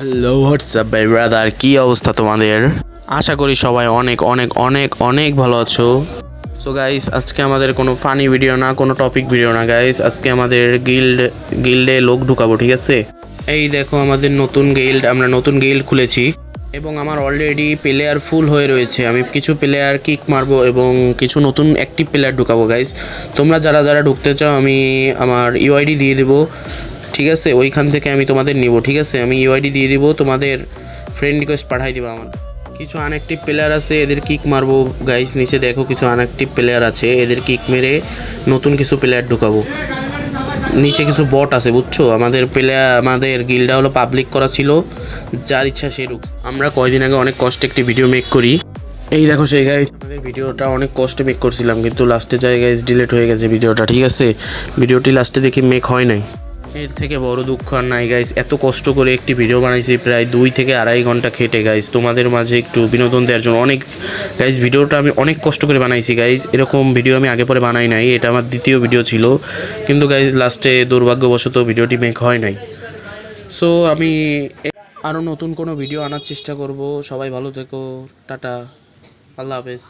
Hello WhatsApp bye brother কী অবস্থা তোমাদের? আশা করি সবাই অনেক অনেক অনেক অনেক ভালো আছো। সো গাইস আজকে আমাদের কোনো ফানি ভিডিও না, কোনো টপিক ভিডিও না গাইস আজকে আমাদের গিল্ড গিল্ডে লোক ঢুকাবো, ঠিক আছে? এই দেখো, আমাদের নতুন গিল্ড আমরা নতুন গিল্ড খুলেছি। এবং আমার অলরেডি প্লেয়ার ফুল হয়ে রয়েছে। আমি কিছু প্লেয়ার কিক মারবো এবং কিছু নতুন অ্যাক্টিভ প্লেয়ার ঢুকাবো গাইস তোমরা যারা যারা ঢুকতে চাও, আমি আমার ইউআইডি দিয়ে দেবো। ঠিক আছে, ওইখান থেকে আমি তোমাদের নিব, ঠিক আছে? আমি ইউআইডি দিয়ে দিব, তোমাদের ফ্রেন্ড রিকোয়েস্ট পাঠাই দিব আমার। কিছু আনঅ্যাক্টিভ প্লেয়ার আছে, এদের কিক মারবো। গাইস নিচে দেখো কিছু আনঅ্যাক্টিভ প্লেয়ার আছে, এদের কিক মেরে নতুন কিছু প্লেয়ার ঢুকাবো। নিচে কিছু বট আছে, বুঝছ? আমাদের প্লেয়ার আমাদের গিল্ডটা হলো পাবলিক করা ছিল, যার ইচ্ছা সে ঢুক। আমরা কয়দিন আগে অনেক কষ্টে একটি ভিডিও মেক করি। এই দেখো সেই গাইজ আমাদের ভিডিওটা অনেক কষ্টে মেক করছিলাম, কিন্তু লাস্টে যাই গাইজ ডিলিট হয়ে গেছে ভিডিওটা ঠিক আছে? ভিডিওটি লাস্টে দেখি মেক হয় নাই। এর থেকে বড় দুঃখ আর নাই গাইস এত কষ্ট করে একটি ভিডিও বানাইছি, প্রায় দুই থেকে আড়াই ঘণ্টা খেটে গাইস তোমাদের মাঝে একটু বিনোদন দেওয়ার জন্য অনেক গাইস ভিডিওটা আমি অনেক কষ্ট করে বানাইছি গাইস এরকম ভিডিও আমি আগে পরে বানাই নাই, এটা আমার দ্বিতীয় ভিডিও ছিল। কিন্তু গাইস লাস্টে দুর্ভাগ্যবশত ভিডিওটি মেক হয় নাই। সো আমি আরও নতুন কোনো ভিডিও আনার চেষ্টা করব। সবাই ভালো থেকো। টাটা। আল্লাহ হাফেজ।